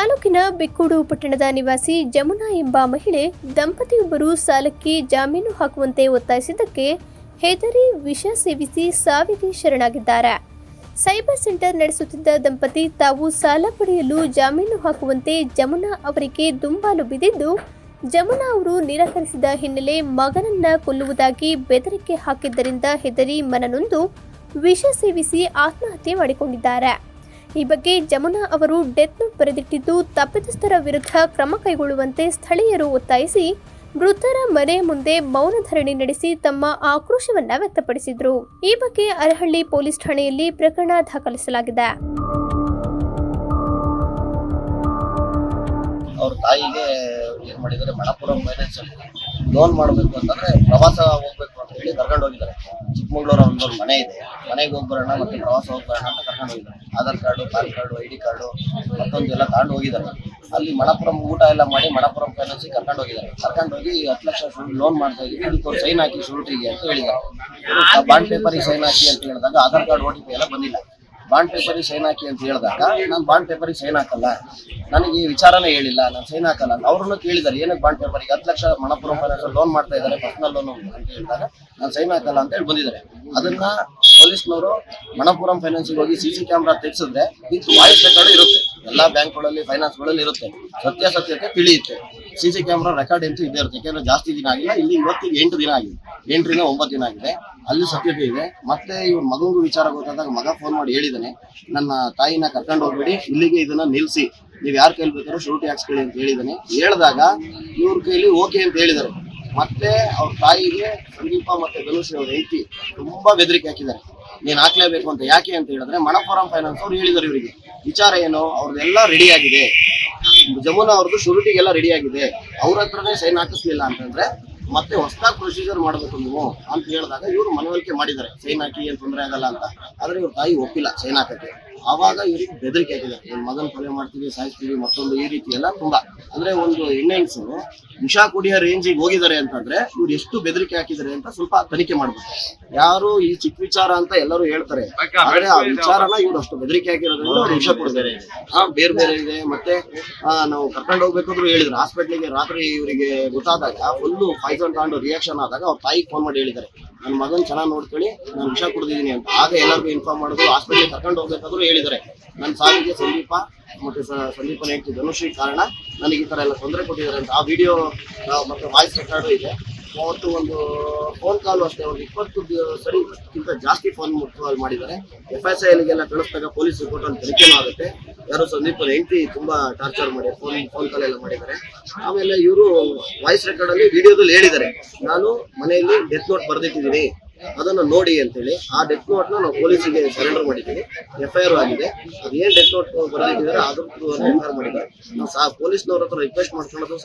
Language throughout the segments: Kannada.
ತಾಲೂಕಿನ ಬೆಕ್ಕೂಡು ಪಟ್ಟಣದ ನಿವಾಸಿ ಜಮುನಾ ಎಂಬ ಮಹಿಳೆ ದಂಪತಿಯೊಬ್ಬರು ಸಾಲಕ್ಕೆ ಜಾಮೀನು ಹಾಕುವಂತೆ ಒತ್ತಾಯಿಸಿದ್ದಕ್ಕೆ ಹೆದರಿ ವಿಷ ಸೇವಿಸಿ ಸಾವಿಗೆ ಶರಣಾಗಿದ್ದಾರೆ. ಸೈಬರ್ ಸೆಂಟರ್ ನಡೆಸುತ್ತಿದ್ದ ದಂಪತಿ ತಾವು ಸಾಲ ಪಡೆಯಲು ಜಾಮೀನು ಹಾಕುವಂತೆ ಜಮುನಾ ಅವರಿಗೆ ದುಂಬಾಲು ಬಿದ್ದಿದ್ದು, ಜಮುನಾ ಅವರು ನಿರಾಕರಿಸಿದ ಹಿನ್ನೆಲೆ ಮಗನನ್ನ ಕೊಲ್ಲುವುದಾಗಿ ಬೆದರಿಕೆ ಹಾಕಿದ್ದರಿಂದ ಹೆದರಿ ಮನನೊಂದು ವಿಷ ಸೇವಿಸಿ ಆತ್ಮಹತ್ಯೆ ಮಾಡಿಕೊಂಡಿದ್ದಾರೆ. ಈ ಬಗ್ಗೆ ಜಮುನಾ ಅವರು ಡೆತ್ ನೋಟ್ ಬರೆದಿಟ್ಟಿದ್ದು ತಪ್ಪಿತಸ್ಥರ ವಿರುದ್ಧ ಕ್ರಮ ಕೈಗೊಳ್ಳುವಂತೆ ಸ್ಥಳೀಯರು ಒತ್ತಾಯಿಸಿ ಮೃತರ ಮನೆ ಮುಂದೆ ಮೌನ ಧರಣಿ ನಡೆಸಿ ತಮ್ಮ ಆಕ್ರೋಶವನ್ನ ವ್ಯಕ್ತಪಡಿಸಿದ್ರು. ಈ ಬಗ್ಗೆ ಅರಹಳ್ಳಿ ಪೊಲೀಸ್ ಠಾಣೆಯಲ್ಲಿ ಪ್ರಕರಣ ದಾಖಲಿಸಲಾಗಿದೆ. ಅವ್ರ ತಾಯಿಗೆ ಏನ್ ಮಣಪುರಂ ಫೈನಾನ್ಸ್ ಲೋನ್ ಮಾಡಬೇಕು ಅಂತಂದ್ರೆ ಪ್ರವಾಸ ಹೋಗ್ಬೇಕು ಹೇಳಿ ಕರ್ಕೊಂಡು ಹೋಗಿದ್ದಾರೆ. ಚಿಕ್ಕಮಂಗ್ಳೂರ್ ಒಂದು ಮನೆ ಇದೆ. ಮನೆಗೆ ಹೋಗಿ ಬರೋಣ ಮತ್ತೆ ಪ್ರವಾಸ ಹೋಗಿ ಬರೋಣ ಅಂತ ಕರ್ಕೊಂಡು ಹೋಗಿದ್ದಾರೆ. Aadhaar card PAN card I D card ಮತ್ತೊಂದು ಎಲ್ಲ ತಗೊಂಡು ಹೋಗಿದ್ದಾರೆ. ಅಲ್ಲಿ ಮಣಪುರಂ ಊಟ ಎಲ್ಲ ಮಾಡಿ ಮಣಪುರಂ ಫೈನಾನ್ಸ್ ಕರ್ಕೊಂಡು ಹೋಗಿದ್ದಾರೆ. ಕರ್ಕೊಂಡು ಹೋಗಿ ಹತ್ತು ಲಕ್ಷ ಲೋನ್ ಮಾಡ್ತಾ ಇದೀವಿ ಇದಕ್ಕೆ ಸೈನ್ ಹಾಕಿ ಶೂರಿಟಿಗೆ ಅಂತ ಹೇಳಿದ್ದಾರೆ. ಬಾಂಡ್ ಪೇಪರಿಗೆ ಸೈನ್ ಹಾಕಿ ಅಂತ ಹೇಳಿದಾಗ Aadhaar card O T P ಎಲ್ಲ ಬಂದಿಲ್ಲ. ಬಾಂಡ್ ಪೇಪರಿಗೆ ಸೈನ್ ಹಾಕಿ ಅಂತ ಹೇಳಿದಾಗ, ನಾನು ಬಾಂಡ್ ಪೇಪರಿಗೆ ಸೈನ್ ಹಾಕಲ್ಲ. ನನಗೆ ಈ ವಿಚಾರನೇ ಹೇಳಿಲ್ಲ, ನಾನು ಸೈನ್ ಹಾಕಲ್ಲ ಅಂತ. ಅವ್ರನ್ನು ಕೇಳಿದ್ದಾರೆ, ಏನಕ್ಕೆ ಬಾಂಡ್ ಪೇಪರಿಗೆ ಹತ್ತು ಲಕ್ಷ ಮಣಪುರ ಫೈನಾನ್ಸ್ ಲೋನ್ ಮಾಡ್ತಾ ಇದ್ದಾರೆ ಪರ್ಸನಲ್ ಲೋನ್ ಅಂತ ಹೇಳಿದಾಗ, ನಾನು ಸೈನ್ ಹಾಕಲ್ಲ ಅಂತ ಹೇಳಿ ಬಂದಿದ್ದಾರೆ. ಅದನ್ನ ಪೊಲೀಸ್ನವರು ಮಣಪುರಂ ಫೈನಾನ್ಸ್ಗೆ ಹೋಗಿ ಸಿ ಸಿ ಕ್ಯಾಮ್ರಾ ತೆಗೆಸಿದ್ರೆ ಇದು ವಾಯ್ಸ್ ರೆಕಾರ್ಡ್ ಇರುತ್ತೆ. ಎಲ್ಲಾ ಬ್ಯಾಂಕ್ಗಳಲ್ಲಿ ಫೈನಾನ್ಸ್ಗಳಲ್ಲಿ ಇರುತ್ತೆ. ಸತ್ಯಾಸತ್ಯತೆ ತಿಳಿಯುತ್ತೆ. ಸಿ ಸಿ ಕ್ಯಾಮ್ರಾ ರೆಕಾರ್ಡ್ ಅಂತೂ ಇದೇ ಇರುತ್ತೆ. ಯಾಕೆಂದ್ರೆ ಜಾಸ್ತಿ ದಿನ ಆಗಿಲ್ಲ. ಇಲ್ಲಿ ಇವತ್ತಿಗೆ ಎಂಟು ದಿನ ಆಗಿದೆ. ಎಂಟರಿಂದ ಒಂಬತ್ತು ದಿನ ಆಗಿದೆ. ಅಲ್ಲಿ ಸತ್ಯತೆ ಇದೆ. ಮತ್ತೆ ಇವ್ರ ಮಗಂಗೂ ವಿಚಾರ ಗೊತ್ತಾದಾಗ ಮಗ ಫೋನ್ ಮಾಡಿ ಹೇಳಿದಾನೆ, ನನ್ನ ತಾಯಿನ ಕರ್ಕೊಂಡು ಹೋಗ್ಬೇಡಿ. ಇಲ್ಲಿಗೆ ಇದನ್ನ ನಿಲ್ಲಿಸಿ ನೀವ್ ಯಾರು ಕೈಲಿ ಶೂಟಿ ಹಾಕ್ಸ್ಕೊಳ್ಳಿ ಅಂತ ಹೇಳಿದಾನೆ. ಹೇಳಿದಾಗ ಇವ್ರ ಕೈಲಿ ಓಕೆ ಅಂತ ಹೇಳಿದರು. ಮತ್ತೆ ಅವ್ರ ತಾಯಿಗೆ ಸಂದೀಪ ಮತ್ತೆ ಧನುಷ್ ಅವ್ರ ಹೆಂಡತಿ ತುಂಬಾ ಬೆದರಿಕೆ ಹಾಕಿದ್ದಾರೆ. ನೀನ್ ಹಾಕ್ಲೇಬೇಕು ಅಂತ ಯಾಕೆ? ಅಂತ ಹೇಳಿದ್ರೆ ಮಣಪುರಂ ಫೈನಾನ್ಸ್ ಅವ್ರು ಹೇಳಿದರು ಇವರಿಗೆ. ವಿಚಾರ ಏನು? ಅವ್ರದ್ದೆಲ್ಲ ರೆಡಿ ಆಗಿದೆ. ಜಮುನಾ ಅವ್ರದ್ದು ಶುರುಟಿಗೆಲ್ಲ ರೆಡಿ ಆಗಿದೆ. ಅವ್ರ ಹತ್ರನೇ ಸೈನ್ ಹಾಕಿಸ್ಲಿಲ್ಲ ಅಂತಂದ್ರೆ ಮತ್ತೆ ಹೊಸದಾಗಿ ಪ್ರೊಸೀಜರ್ ಮಾಡಬೇಕು ನೀವು ಅಂತ ಹೇಳಿದಾಗ ಇವರು ಮನವರಿಕೆ ಮಾಡಿದ್ದಾರೆ. ಸೈನ್ ಹಾಕಿ ಏನ್ ತೊಂದರೆ ಆಗಲ್ಲ ಅಂತ. ಆದ್ರೆ ಇವ್ರ ತಾಯಿ ಒಪ್ಪಿಲ್ಲ ಸೈನ್ ಹಾಕಕ್ಕೆ. ಆವಾಗ ಇವ್ರಿಗೆ ಬೆದರಿಕೆ ಆಗಿದೆ ನನ್ನ ಮಗನ್ ಕೊಲೆ ಮಾಡ್ತೀವಿ ಸಾಯಿಸ್ತೀವಿ ಮತ್ತೊಂದು ಈ ರೀತಿ ಎಲ್ಲ ತುಂಬಾ. ಅಂದ್ರೆ ಒಂದು ಹೆಣ್ಣೆಂಗ್ಸು ವಿಷ ಕುಡಿಯ ರೇಂಜಿಗೆ ಹೋಗಿದ್ದಾರೆ ಅಂತಂದ್ರೆ ಇವ್ರು ಎಷ್ಟು ಬೆದರಿಕೆ ಹಾಕಿದ್ದಾರೆ ಅಂತ ಸ್ವಲ್ಪ ತನಿಖೆ ಮಾಡ್ಬೇಕು. ಯಾರು ಈ ಚಿಕ್ಕ ವಿಚಾರ ಅಂತ ಎಲ್ಲರೂ ಹೇಳ್ತಾರೆ. ಆದ್ರೆ ಆ ವಿಚಾರನ ಇವ್ರು ಅಷ್ಟು ಬೆದರಿಕೆ ಹಾಕಿರೋದ್ರಿಂದ ಅವ್ರು ವಿಷ ಕೊಡ್ತಾರೆ. ಹಾ ಬೇರೆ ಬೇರೆ ಇದೆ. ಮತ್ತೆ ನಾವು ಕರ್ಕೊಂಡು ಹೋಗ್ಬೇಕಾದ್ರು ಹೇಳಿದ್ರು. ಹಾಸ್ಪಿಟ್ಲಿಗೆ ರಾತ್ರಿ ಇವರಿಗೆ ಗೊತ್ತಾದಾಗ ಫುಲ್ಲು ಪಾಯ್ಸನ್ ತಗೊಂಡು ರಿಯಾಕ್ಷನ್ ಆದಾಗ ಅವ್ರ ತಾಯಿಗೆ ಫೋನ್ ಮಾಡಿ ಹೇಳಿದ್ದಾರೆ. ನನ್ನ ಮಗನ್ ಚೆನ್ನಾಗಿ ನೋಡ್ಕೊಳ್ಳಿ, ನಾನು ವಿಷ ಕುಡಿದಿದ್ದೀನಿ ಅಂತ. ಆಗ ಎಲ್ಲರಿಗೂ ಇನ್ಫಾರ್ಮ್ ಮಾಡಿದ್ರು ಹಾಸ್ಪಿಟ್ಲಿಗೆ ಕರ್ಕೊಂಡು ಹೋಗ್ಬೇಕಾದ್ರು ಹೇಳಿದ್ದಾರೆ. ನನ್ನ ಸಾವಿಗೆ ಸಂದೀಪ ಮತ್ತೆ ಸಂದೀಪನ ಹೆಂಡತಿ ಧನುಶ್ರೀ ಕಾರಣ. ನನಗೆ ಈ ಥರ ಎಲ್ಲ ತೊಂದರೆ ಕೊಟ್ಟಿದ್ದಾರೆ ಅಂತ ಆ ವಿಡಿಯೋ ಮತ್ತೆ ವಾಯ್ಸ್ ರೆಕಾರ್ಡು ಇದೆ. ಅವತ್ತು ಒಂದು ಫೋನ್ ಕಾಲು ಅಷ್ಟೇ, ಒಂದು ಇಪ್ಪತ್ತು ಸರಿ ಸರಿಗಿಂತ ಜಾಸ್ತಿ ಫೋನ್ ಕಾಲ್ ಮಾಡಿದ್ದಾರೆ. ಎಫ್ ಐ ಎಲ್ಗೆಲ್ಲ ಕಳಿಸಿದಾಗ ಪೊಲೀಸ್ ರಿಪೋರ್ಟ್ ಒಂದು ತನಿಖೆನೂ ಆಗುತ್ತೆ. ಯಾರು ಸಂದೀಪನ ಹೆಂಡತಿ ತುಂಬಾ ಟಾರ್ಚರ್ ಮಾಡಿ ಫೋನ್ ಫೋನ್ ಕಾಲ್ ಎಲ್ಲ ಮಾಡಿದ್ದಾರೆ. ಆಮೇಲೆ ಇವರು ವಾಯ್ಸ್ ರೆಕಾರ್ಡ್ ಅಲ್ಲಿ ವಿಡಿಯೋದಲ್ಲಿ ಹೇಳಿದ್ದಾರೆ. ನಾನು ಮನೆಯಲ್ಲಿ ಡೆತ್ ನೋಟ್ ಬರೆದಿಟ್ಟಿದ್ದೀನಿ. ಅದನ್ನ ನೋಡಿ ಅಂತೇಳಿ ಆ ಡೆತ್ ನೋಟ್ನ ನಾವು ಪೊಲೀಸಿಗೆ ಸರೆಂಡರ್ ಮಾಡಿದ್ದೀವಿ. ಎಫ್ ಐ ಆರ್ ಆಗಿದೆ. ಅದು ಏನ್ ಡೆತ್ ನೋಟ್ ಬರೆದಿಟ್ಟಿದ್ದಾರೆ ಅದ್ರ ಆರ್ ಮಾಡಿದ್ದಾರೆ. ಸಹ ಪೊಲೀಸ್ನವ್ರ ಹತ್ರ ರಿಕ್ವೆಸ್ಟ್ ಮಾಡ್ಕೊಳ್ಳೋದು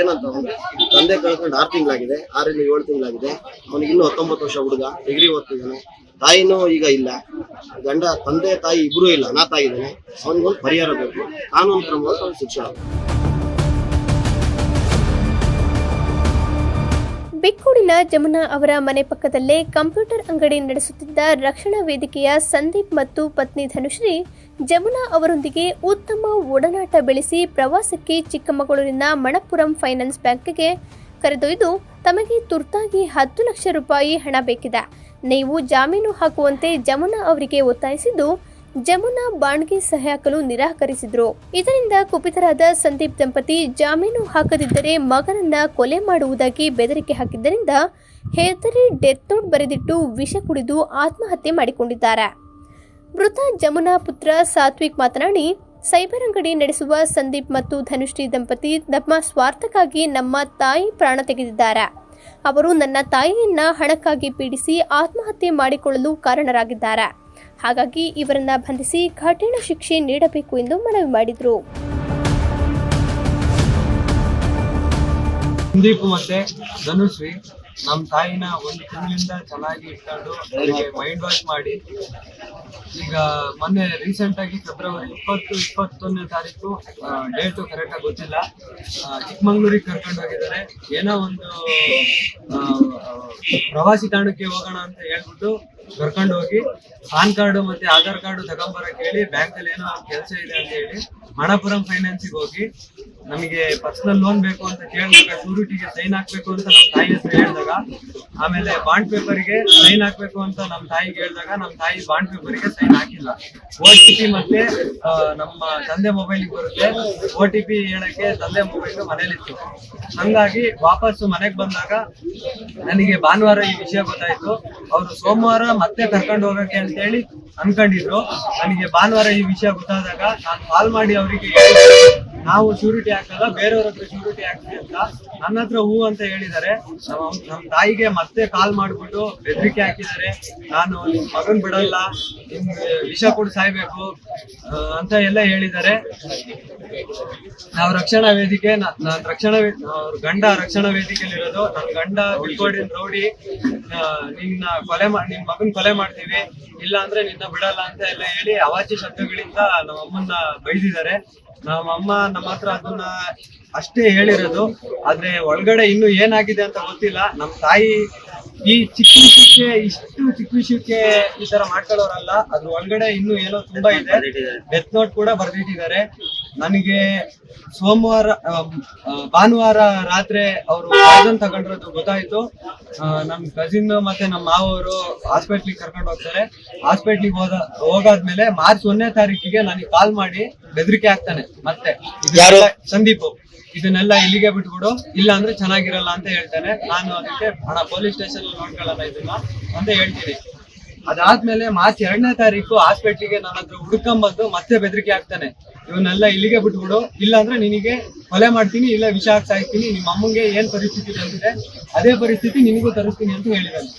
ಏನಂತ ಅಂದ್ರೆ, ತಂದೆ ಕಳ್ಕೊಂಡು ಆರು ತಿಂಗಳಾಗಿದೆ, ಆರಿಂದ ಏಳು ತಿಂಗಳಾಗಿದೆ. ಅವನಿಗೆ ಇನ್ನೂ ಹತ್ತೊಂಬತ್ತು ವರ್ಷ ಹುಡುಗ, ಡಿಗ್ರಿ ಓದ್ತಿದ್ದಾನೆ. ತಾಯಿನೂ ಈಗ ಇಲ್ಲ. ಗಂಡ, ತಂದೆ, ತಾಯಿ ಇಬ್ರು ಇಲ್ಲ, ಅನಾಥ ಆಗಿದ್ದಾನೆ. ಅವನಿಗೊಂದು ಪರಿಹಾರ ಬೇಕು. ಕಾನೂನು ಕ್ರಮವಾಗಿ ಅವ್ನಿಗೆ ಬೆಕ್ಕೂಡಿನ ಜಮುನಾ ಅವರ ಮನೆ ಪಕ್ಕದಲ್ಲೇ ಕಂಪ್ಯೂಟರ್ ಅಂಗಡಿ ನಡೆಸುತ್ತಿದ್ದ ರಕ್ಷಣಾ ವೇದಿಕೆಯ ಸಂದೀಪ್ ಮತ್ತು ಪತ್ನಿ ಧನುಶ್ರೀ ಜಮುನಾ ಅವರೊಂದಿಗೆ ಉತ್ತಮ ಒಡನಾಟ ಬೆಳೆಸಿ ಪ್ರವಾಸಕ್ಕೆ ಚಿಕ್ಕಮಗಳೂರಿನ ಮಣಪುರಂ ಫೈನಾನ್ಸ್ ಬ್ಯಾಂಕ್ಗೆ ಕರೆದೊಯ್ದು ತಮಗೆ ತುರ್ತಾಗಿ ಹತ್ತು ಲಕ್ಷ ರೂಪಾಯಿ ಹಣ ಬೇಕಿದೆ. ನೀವು ಜಾಮೀನು ಹಾಕುವಂತೆ ಜಮುನಾ ಅವರಿಗೆ ಒತ್ತಾಯಿಸಿದ್ದು ಜಮುನಾ ಬಾಣ್ಗೆ ಸಹಿ ಹಾಕಲು ನಿರಾಕರಿಸಿದ್ರು. ಇದರಿಂದ ಕುಪಿತರಾದ ಸಂದೀಪ್ ದಂಪತಿ ಜಾಮೀನು ಹಾಕದಿದ್ದರೆ ಮಗನನ್ನ ಕೊಲೆ ಮಾಡುವುದಾಗಿ ಬೆದರಿಕೆ ಹಾಕಿದ್ದರಿಂದ ಹೆದರಿ ಡೆತ್ ನೋಟ್ ಬರೆದಿಟ್ಟು ವಿಷ ಕುಡಿದು ಆತ್ಮಹತ್ಯೆ ಮಾಡಿಕೊಂಡಿದ್ದಾರೆ. ಮೃತ ಜಮುನಾ ಪುತ್ರ ಸಾತ್ವಿಕ್ ಮಾತನಾಡಿ, ಸೈಬರ್ ಅಂಗಡಿ ನಡೆಸುವ ಸಂದೀಪ್ ಮತ್ತು ಧನುಶ್ರೀ ದಂಪತಿ ನಮ್ಮ ಸ್ವಾರ್ಥಕ್ಕಾಗಿ ನಮ್ಮ ತಾಯಿ ಪ್ರಾಣ ತೆಗೆದಿದ್ದಾರೆ. ಅವರು ನನ್ನ ತಾಯಿಯನ್ನ ಹಣಕ್ಕಾಗಿ ಪೀಡಿಸಿ ಆತ್ಮಹತ್ಯೆ ಮಾಡಿಕೊಳ್ಳಲು ಕಾರಣರಾಗಿದ್ದಾರೆ. ಹಾಗಾಗಿ ಇವರನ್ನ ಬಂಧಿಸಿ ಕಠಿಣ ಶಿಕ್ಷೆ ನೀಡಬೇಕು ಎಂದು ಮನವಿ ಮಾಡಿದರು. ಸಂದೀಪ್ ಮತ್ತೆ ಧನುಶ್ರೀ ನಮ್ಮ ತಾಯಿನ ಒಂದು ತಿಂಗಳಿಂದ ಚೆನ್ನಾಗಿ ಇಟ್ಕೊಂಡು ಅವರಿಗೆ ಮೈಂಡ್ ವಾಶ್ ಮಾಡಿ, ಈಗ ಮೊನ್ನೆ ರೀಸೆಂಟ್ ಆಗಿ ಫೆಬ್ರವರಿ ಇಪ್ಪತ್ತು, ಇಪ್ಪತ್ತೊಂದನೇ ತಾರೀಕು ಡೇಟು ಕರೆಕ್ಟಾಗಿ ಗೊತ್ತಿಲ್ಲ. ಚಿಕ್ಕಮಂಗ್ಳೂರಿಗೆ ಕರ್ಕೊಂಡು ಹೋಗಿದ್ದಾರೆ. ಏನೋ ಒಂದು ಪ್ರವಾಸಿ ತಾಣಕ್ಕೆ ಹೋಗೋಣ ಅಂತ ಹೇಳ್ಬಿಟ್ಟು ಕರ್ಕೊಂಡು ಹೋಗಿ ಪಾನ್ ಕಾರ್ಡು ಮತ್ತೆ ಆಧಾರ್ ಕಾರ್ಡು ತಗೊಂಬರಕ್ ಹೇಳಿ ಬ್ಯಾಂಕ್ ಅಲ್ಲಿ ಏನೋ ಕೆಲಸ ಇದೆ ಅಂತ ಹೇಳಿ ಮಣಪುರಂ ಫೈನಾನ್ಸಿಗೆ ಹೋಗಿ ನಮಗೆ ಪರ್ಸನಲ್ ಲೋನ್ ಬೇಕು ಅಂತ ಕೇಳಿದಾಗ ಶೂರಿಟಿಗೆ ಸೈನ್ ಹಾಕ್ಬೇಕು ಅಂತ ನಮ್ಮ ತಾಯಿ ಹತ್ರ ಹೇಳಿದಾಗ, ಆಮೇಲೆ ಬಾಂಡ್ ಪೇಪರ್ಗೆ ಸೈನ್ ಹಾಕ್ಬೇಕು ಅಂತ ನಮ್ಮ ತಾಯಿಗೆ ಹೇಳಿದಾಗ ನಮ್ಮ ತಾಯಿ ಬಾಂಡ್ ಪೇಪರ್ಗೆ ಸೈನ್ ಹಾಕಿಲ್ಲ. ಓ ಟಿ ಪಿ ಮತ್ತೆ ನಮ್ಮ ತಂದೆ ಮೊಬೈಲಿಗೆ ಬರುತ್ತೆ. ಓ ಟಿ ಪಿ ಹೇಳಕ್ಕೆ ತಂದೆ ಮೊಬೈಲ್ ಮನೇಲಿತ್ತು. ಹಂಗಾಗಿ ವಾಪಸ್ಸು ಮನೆಗೆ ಬಂದಾಗ ನನಗೆ ಭಾನುವಾರ ಈ ವಿಷಯ ಗೊತ್ತಾಯ್ತು. ಅವರು ಸೋಮವಾರ ಮತ್ತೆ ಕರ್ಕೊಂಡು ಹೋಗಕ್ಕೆ ಅಂತ ಹೇಳಿ ಅನ್ಕೊಂಡಿದ್ರು. ನನಗೆ ಭಾನುವಾರ ಈ ವಿಷಯ ಗೊತ್ತಾದಾಗ ನಾನು ಕಾಲ್ ಮಾಡಿ ಅವರಿಗೆ ನಾವು ಶ್ಯೂರಿಟಿ ಹಾಕಲ್ಲ, ಬೇರೆಯವ್ರ ಹತ್ರ ಶ್ಯೂರಿಟಿ ಹಾಕ್ತೀವಿ ಅಂತ. ನನ್ನ ಹತ್ರ ಹೂ ಅಂತ ಹೇಳಿದ್ದಾರೆ. ನಮ್ಮ ನಮ್ಮ ತಾಯಿಗೆ ಮತ್ತೆ ಕಾಲ್ ಮಾಡ್ಬಿಟ್ಟು ಬೆದರಿಕೆ ಹಾಕಿದ್ದಾರೆ. ನಾನು ನಿಮ್ ಮಗನ್ ಬಿಡಲ್ಲ, ನಿಮ್ಗೆ ವಿಷ ಕೊಡ್ ಸಾಯ್ಬೇಕು ಅಂತ ಎಲ್ಲ ಹೇಳಿದ್ದಾರೆ. ನಾವು ರಕ್ಷಣಾ ವೇದಿಕೆ ರಕ್ಷಣಾ ಅವ್ರ ಗಂಡ ರಕ್ಷಣಾ ವೇದಿಕೆಯಲ್ಲಿ ಇರೋದು. ನನ್ನ ಗಂಡ ಬಿಲ್ಕೋಡಿನ ರೌಡಿ ನಿನ್ನ ಕೊಲೆ ಮಾಡಿ ನಿಮ್ ಮಗನ್ ಕೊಲೆ ಮಾಡ್ತೀವಿ. ಇಲ್ಲ ಅಂದ್ರೆ ನಿನ್ನ ಬಿಡಲ್ಲ ಅಂತ ಎಲ್ಲ ಹೇಳಿ ಅವಾಚ್ಯ ಶಬ್ದಗಳಿಂದ ನಮ್ಮ ಅಮ್ಮನ್ನ ಬೈದಿದ್ದಾರೆ. ನಮ್ಮ ಅಮ್ಮ ನಮ್ಮ ಹತ್ರ ಅದನ್ನ ಅಷ್ಟೇ ಹೇಳಿರೋದು. ಆದ್ರೆ ಒಳಗಡೆ ಇನ್ನು ಏನಾಗಿದೆ ಅಂತ ಗೊತ್ತಿಲ್ಲ. ನಮ್ಮ ತಾಯಿ ಈ ಚಿಕ್ಕ ವಿಷಯಕ್ಕೆ, ಇಷ್ಟು ಚಿಕ್ಕ ವಿಷಯಕ್ಕೆ ಈ ತರ ಮಾಡ್ಕೊಳ್ಳೋರಲ್ಲ. ಅದ್ರ ಒಳಗಡೆ ಇನ್ನು ಏನೋ ತುಂಬಾ ಇದೆ. ಡೆತ್ ನೋಟ್ ಕೂಡ ಬರ್ದಿಟ್ಟಿದ್ದಾರೆ. ನನಗೆ ಸೋಮವಾರ ಭಾನುವಾರ ರಾತ್ರಿ ಅವರು ಪಾಯ್ಸನ್ ತಗೊಂಡಿರೋದು ಗೊತ್ತಾಯ್ತು. ನಮ್ಮ ನಮ್ ಕಸಿನ್ ಮತ್ತೆ ನಮ್ಮ ಮಾವರು ಹಾಸ್ಪಿಟ್ಲಿಗೆ ಕರ್ಕೊಂಡು ಹೋಗ್ತಾರೆ. ಹಾಸ್ಪಿಟ್ಲಿಗೆ ಹೋದ ಹೋಗಾದ್ಮೇಲೆ ಮಾರ್ಚ್ ಒಂದನೇ ತಾರೀಕಿಗೆ ನನಗೆ ಕಾಲ್ ಮಾಡಿ ಬೆದರಿಕೆ ಆಗ್ತಾನೆ ಮತ್ತೆ. ಸಂದೀಪ್. ಇದನ್ನೆಲ್ಲ ಇಲ್ಲಿಗೆ ಬಿಟ್ಬಿಡು. ಇಲ್ಲ ಅಂದ್ರೆ ಚೆನ್ನಾಗಿರಲ್ಲ ಅಂತ ಹೇಳ್ತಾನೆ. ನಾನು ಅದಕ್ಕೆ ಹಣ ಪೊಲೀಸ್ ಸ್ಟೇಷನ್ ನೋಡ್ಕೊಳ್ಳೋಣ ಇದನ್ನ ಅಂತ ಹೇಳ್ತೀನಿ. ಅದಾದ್ಮೇಲೆ ಮಾರ್ಚ್ ಎರಡನೇ ತಾರೀಕು ಹಾಸ್ಪಿಟ್ಲಿಗೆ ನನ್ನ ಹತ್ರ ಹುಡ್ಕೊಂಬಂದು ಮತ್ತೆ ಬೆದರಿಕೆ ಆಗ್ತಾನೆ ಇವನ್ನೆಲ್ಲ ಇಲ್ಲಿಗೆ ಬಿಟ್ಬಿಡು. ಇಲ್ಲ ಅಂದ್ರೆ ನಿನಗೆ ಕೊಲೆ ಮಾಡ್ತೀನಿ, ಇಲ್ಲ ವಿಷ ಹಾಕಿ ನಿಮ್ಮ ಅಮ್ಮಂಗೆ ಏನ್ ಪರಿಸ್ಥಿತಿ ಬಂದಿದೆ, ಅದೇ ಪರಿಸ್ಥಿತಿ ನಿನಗೂ ತರಿಸ್ತೀನಿ ಅಂತ ಹೇಳಿದಾನೆ.